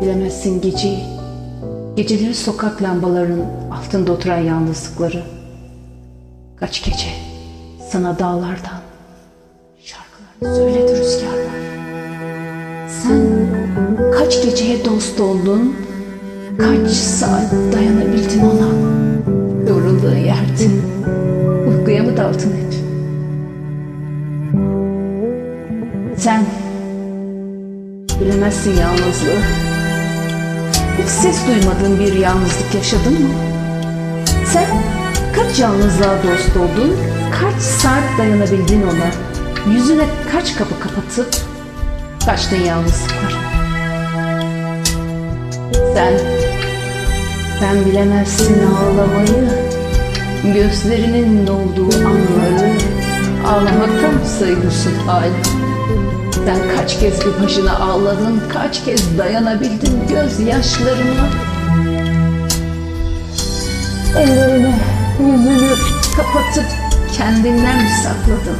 Bilemezsin geceyi. Geceleri sokak lambalarının altında oturan yalnızlıkları. Kaç gece sana dağlardan şarkılarını söyledi rüzgarlar. Sen kaç geceye dost oldun, kaç saat dayanabildin ona. Yorulduğun yerde uykuya mı daldın hep? Sen bilemezsin yalnızlığı. Hiç ses duymadığın bir yalnızlık yaşadın mı? Sen kaç yalnızlığa dost oldun, kaç saat dayanabildin ona? Yüzüne kaç kapı kapatıp kaçtın yalnızlıklara? Sen, sen bilemezsin ağlamayı, gözlerinin dolduğu anları, ağlamaktan mı sayıyorsun hala? Sen kaç kez bir başına ağladın, kaç kez dayanabildin gözyaşlarına? Ellerini, yüzünü kapatıp kendinden mi sakladın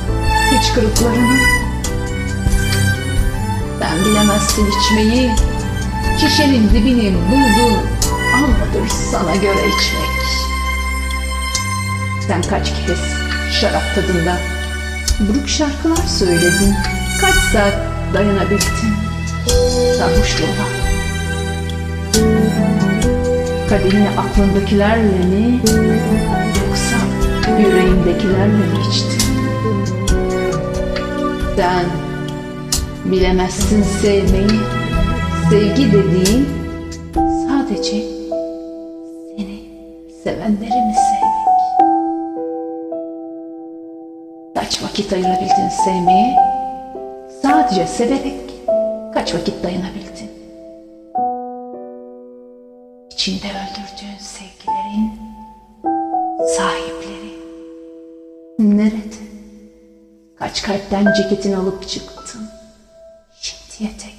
hıçkırıklarını? Sen bilemezsin içmeyi, şişenin dibini buldun, anladır sana göre içmek. Sen kaç kez şarap tadında buruk şarkılar söyledin, kaç saat dayanabildin sarhoşluğuna? Kadehini aklındakilerle mi yoksa yüreğindekilerle mi içtin? Sen bilemezsin sevmeyi, sevgi dediğin sadece seni sevenleri mi sevmek? Kaç vakit ayırabildin sevmeye? Sadece severek kaç vakit dayanabildin? İçinde öldürdüğün sevgilerin sahipleri nerede? Kaç kalpten ceketini alıp çıktın? Şimdiye tek